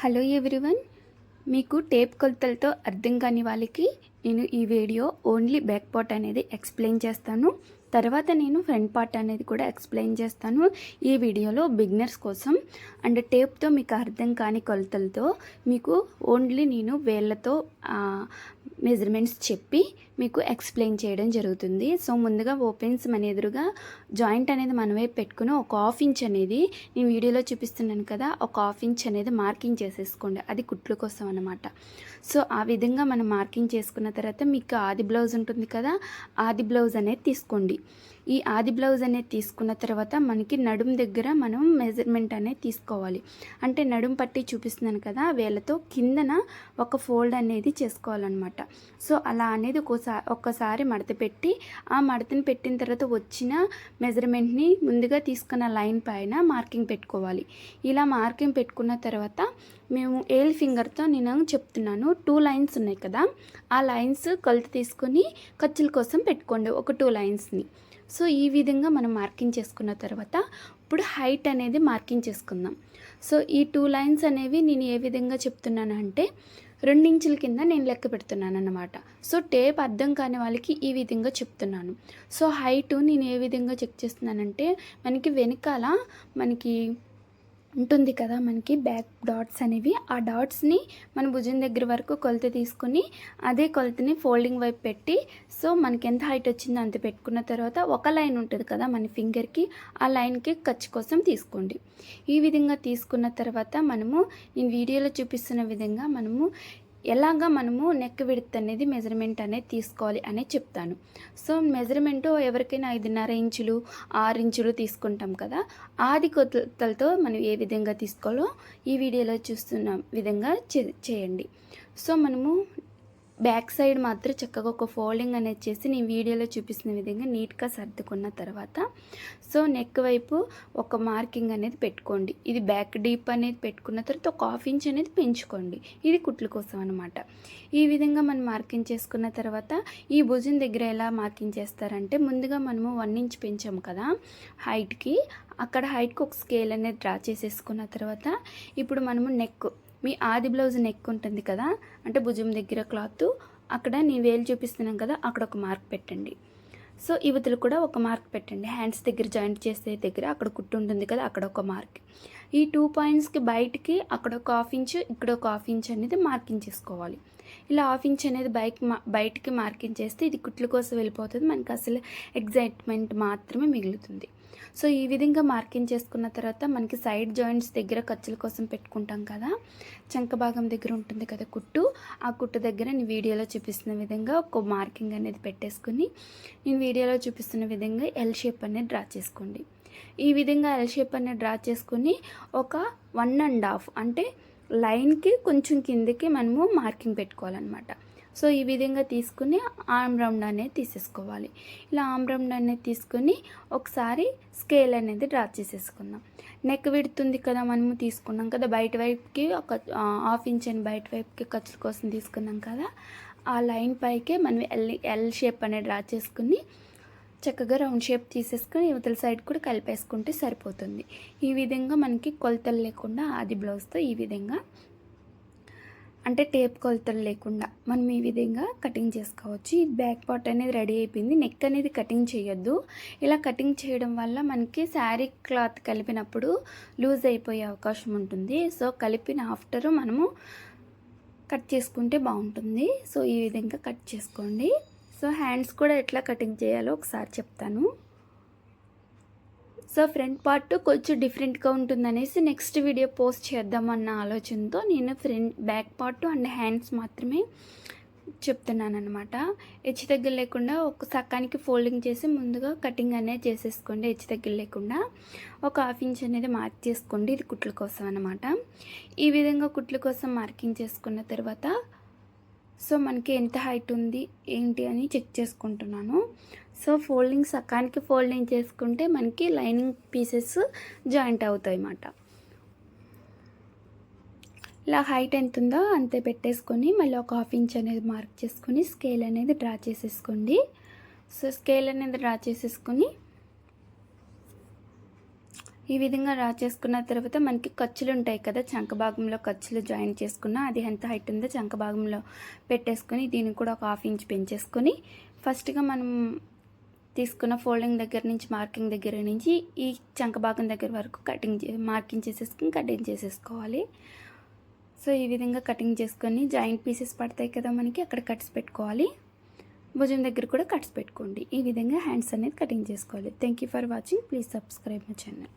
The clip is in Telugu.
Hello everyone. మీకు టేప్ కొలతలతో అర్థం కాని వాళ్ళకి నేను ఈ వీడియో ఓన్లీ బ్యాక్ పార్ట్ అనేది ఎక్స్ప్లెయిన్ చేస్తాను. తర్వాత నేను ఫ్రంట్ పార్ట్ అనేది కూడా ఎక్స్ప్లెయిన్ చేస్తాను ఈ వీడియోలో బిగినర్స్ కోసం. అండ్ టేప్తో మీకు అర్థం కాని కొలతలతో మీకు ఓన్లీ నేను వేళ్ళతో మెజర్మెంట్స్ చెప్పి మీకు ఎక్స్ప్లెయిన్ చేయడం జరుగుతుంది. సో ముందుగా ఓపెన్స్ మన ఎదురుగా జాయింట్ అనేది మనమే పెట్టుకుని ఒక హాఫ్ ఇంచ్ అనేది నేను వీడియోలో చూపిస్తున్నాను కదా ఒక హాఫ్ ఇంచ్ అనేది మార్కింగ్ చేసేసుకోండి. అది కుట్లు కోసం అనమాట సో ఆ విధంగా మనం మార్కింగ్ చేసుకున్న తర్వాత మీకు ఆది బ్లౌజ్ ఉంటుంది కదా ఆది బ్లౌజ్ అనేది తీసుకోండి. ఈ ఆది బ్లౌజ్ అనేది తీసుకున్న తర్వాత మనకి నడుం దగ్గర మనం మెజర్మెంట్ అనేది తీసుకోవాలి. అంటే నడుం పట్టి చూపిస్తున్నాను కదా వేళ్ళతో కిందన ఒక ఫోల్డ్ అనేది చేసుకోవాలన్నమాట. సో అలా అనేది ఒకసారి ఒక్కసారి మడత పెట్టి ఆ మడతని పెట్టిన తర్వాత వచ్చిన మెజర్మెంట్ని ముందుగా తీసుకున్న లైన్ పైన మార్కింగ్ పెట్టుకోవాలి. ఇలా మార్కింగ్ పెట్టుకున్న తర్వాత మేము ఏల్ ఫింగర్తో నేను చెప్తున్నాను టూ లైన్స్ ఉన్నాయి కదా ఆ లైన్స్ కొలత తీసుకొని ఖర్చుల కోసం పెట్టుకోండి ఒక టూ లైన్స్ని సో ఈ విధంగా మనం మార్కింగ్ చేసుకున్న తర్వాత ఇప్పుడు హైట్ అనేది మార్కింగ్ చేసుకుందాం. సో ఈ టూ లైన్స్ అనేవి నేను ఏ విధంగా చెప్తున్నాను అంటే రెండించుల కింద నేను లెక్క పెడుతున్నాను అన్నమాట సో టేప్ అర్థం కాని వాళ్ళకి ఈ విధంగా చెప్తున్నాను. సో హైట్ నేను ఏ విధంగా చెక్ చేస్తున్నానంటే మనకి వెనకాల మనకి ఉంటుంది కదా మనకి బ్యాక్ డాట్స్ అనేవి. ఆ డాట్స్ని మన భుజం దగ్గర వరకు కొలత తీసుకొని అదే కొలతని ఫోల్డింగ్ వైపు పెట్టి సో మనకి ఎంత హైట్ వచ్చిందో అంత పెట్టుకున్న తర్వాత ఒక లైన్ ఉంటుంది కదా మన ఫింగర్కి ఆ లైన్కి ఖర్చు కోసం తీసుకోండి. ఈ విధంగా తీసుకున్న తర్వాత మనము నేను వీడియోలో చూపిస్తున్న విధంగా మనము ఎలాగా మనము నెక్ విడత్ అనేది మెజర్మెంట్ అనేది తీసుకోవాలి అనేది చెప్తాను. సో మెజర్మెంట్ ఎవరికైనా ఐదున్నర ఇంచులు ఆరు ఇంచులు తీసుకుంటాం కదా ఆది కొలతలతో మనం ఏ విధంగా తీసుకోవాలో ఈ వీడియోలో చూస్తున్న విధంగా చేయండి. సో మనము బ్యాక్ సైడ్ మాత్రం చక్కగా ఒక ఫోల్డింగ్ అనేది చేసి నేను వీడియోలో చూపిస్తున్న విధంగా నీట్గా సర్దుకున్న తర్వాత సో నెక్ వైపు ఒక మార్కింగ్ అనేది పెట్టుకోండి. ఇది బ్యాక్ డీప్ అనేది పెట్టుకున్న తర్వాత ఒక హాఫ్ ఇంచ్ అనేది పెంచుకోండి. ఇది కుట్లు కోసం అనమాట ఈ విధంగా మనం మార్కింగ్ చేసుకున్న తర్వాత ఈ భుజం దగ్గర ఎలా మార్కింగ్ చేస్తారంటే ముందుగా మనము వన్ ఇంచ్ పెంచాము కదా హైట్కి. అక్కడ హైట్కి ఒక స్కేల్ అనేది డ్రా చేసేసుకున్న తర్వాత ఇప్పుడు మనము నెక్ మీ ఆది బ్లౌజ్ నెక్ ఉంటుంది కదా అంటే భుజం దగ్గర క్లాత్ అక్కడ నేను వేలు చూపిస్తున్నాను కదా అక్కడ ఒక మార్క్ పెట్టండి. సో యువతలు కూడా ఒక మార్క్ పెట్టండి. హ్యాండ్స్ దగ్గర జాయింట్ చేసే దగ్గర అక్కడ కుట్టు ఉంటుంది కదా అక్కడ ఒక మార్క్ ఈ టూ పాయింట్స్కి బయటికి అక్కడ ఒక హాఫ్ ఇంచ్ ఇక్కడ ఒక హాఫ్ ఇంచ్ అనేది మార్కింగ్ చేసుకోవాలి. ఇలా హాఫ్ ఇంచ్ అనేది బైక్ బయటికి మార్కింగ్ చేస్తే ఇది కుట్ల కోసం వెళ్ళిపోతుంది. మనకి అసలు ఎగ్జైట్మెంట్ మాత్రమే మిగులుతుంది. సో ఈ విధంగా మార్కింగ్ చేసుకున్న తర్వాత మనకి సైడ్ జాయింట్స్ దగ్గర ఖర్చుల కోసం పెట్టుకుంటాం కదా. చంక భాగం దగ్గర ఉంటుంది కదా కుట్టు. ఆ కుట్టు దగ్గర నేను వీడియోలో చూపిస్తున్న విధంగా ఒక మార్కింగ్ అనేది పెట్టేసుకుని నేను వీడియోలో చూపిస్తున్న విధంగా ఎల్ షేప్ అనేది డ్రా చేసుకోండి. ఈ విధంగా ఎల్ షేప్ అనేది డ్రా చేసుకుని ఒక వన్ అండ్ హాఫ్ అంటే లైన్కి కొంచెం కిందకి మనము మార్కింగ్ పెట్టుకోవాలన్నమాట. సో ఈ విధంగా తీసుకుని ఆమ్ రౌండ్ అనేది తీసేసుకోవాలి. ఇలా ఆమ్ రౌండ్ అనేది తీసుకొని ఒకసారి స్కేల్ అనేది డ్రా చేసేసుకుందాం. నెక్ విడుతుంది కదా మనము తీసుకున్నాం కదా బయట వైపుకి ఒక హాఫ్ ఇంచ్ అని బయట వైపుకి ఖర్చుల కోసం తీసుకున్నాం కదా ఆ లైన్ పైకే మనం ఎల్ ఎల్ షేప్ అనేది డ్రా చేసుకుని చక్కగా రౌండ్ షేప్ తీసేసుకొని యువతల సైడ్ కూడా కలిపేసుకుంటే సరిపోతుంది. ఈ విధంగా మనకి కొలతలు లేకుండా ఆది బ్లౌజ్తో ఈ విధంగా అంటే టేప్ కొలతలు లేకుండా మనం ఈ విధంగా కటింగ్ చేసుకోవచ్చు. ఈ బ్యాక్ పార్ట్ అనేది రెడీ అయిపోయింది. నెక్ అనేది కటింగ్ చేయొద్దు. ఇలా కటింగ్ చేయడం వల్ల మనకి శారీ క్లాత్ కలిపినప్పుడు లూజ్ అయిపోయే అవకాశం ఉంటుంది. సో కలిపిన ఆఫ్టర్ మనము కట్ చేసుకుంటే బాగుంటుంది. సో ఈ విధంగా కట్ చేసుకోండి. సో హ్యాండ్స్ కూడా ఎట్లా కటింగ్ చేయాలో ఒకసారి చెప్తాను. సో ఫ్రంట్ పార్ట్ కొంచెం డిఫరెంట్గా ఉంటుందనేసి నెక్స్ట్ వీడియో పోస్ట్ చేద్దామన్న ఆలోచనతో నేను front back part and hands మాత్రమే చెప్తున్నాను అనమాట హెచ్చు దగ్గర లేకుండా ఒక సకానికి ఫోల్డింగ్ చేసి ముందుగా కటింగ్ అనేది చేసేసుకోండి హెచ్చు దగ్గర లేకుండా. ఒక హాఫ్ ఇంచ్ అనేది మార్క్ చేసుకోండి ఇది కుట్ల కోసం అనమాట ఈ విధంగా కుట్ల కోసం మార్కింగ్ చేసుకున్న తర్వాత సో మనకి ఎంత హైట్ ఉంది ఏంటి అని చెక్ చేసుకుంటున్నాను. సో ఫోల్డింగ్ సకానికి ఫోల్డింగ్ చేసుకుంటే మనకి లైనింగ్ పీసెస్ జాయింట్ అవుతాయి అన్నమాట. ఇలా హైట్ ఎంత ఉందో అంతే పెట్టేసుకొని మళ్ళీ ఒక హాఫ్ ఇంచ్ అనేది మార్క్ చేసుకొని స్కేల్ అనేది డ్రా చేసేసుకోండి. సో స్కేల్ అనేది డ్రా చేసేసుకొని ఈ విధంగా రా చేసుకున్న తర్వాత మనకి ఖర్చులు ఉంటాయి కదా చంక భాగంలో ఖర్చులు జాయిన్ చేసుకున్న అది ఎంత హైట్ ఉందో చంక భాగంలో పెట్టేసుకొని దీన్ని కూడా ఒక హాఫ్ ఇంచ్ పెంచేసుకొని ఫస్ట్గా మనం తీసుకున్న ఫోల్డింగ్ దగ్గర నుంచి మార్కింగ్ దగ్గర నుంచి ఈ చంక భాగం దగ్గర వరకు కటింగ్ చే మార్కింగ్ చేసేసుకుని కటింగ్ చేసేసుకోవాలి. సో ఈ విధంగా కటింగ్ చేసుకొని జాయింట్ పీసెస్ పడతాయి కదా మనకి అక్కడ కట్స్ పెట్టుకోవాలి. భుజం దగ్గర కూడా కట్స్ పెట్టుకోండి. ఈ విధంగా హ్యాండ్స్ అనేది కటింగ్ చేసుకోవాలి. Thank you for watching. Please subscribe my channel.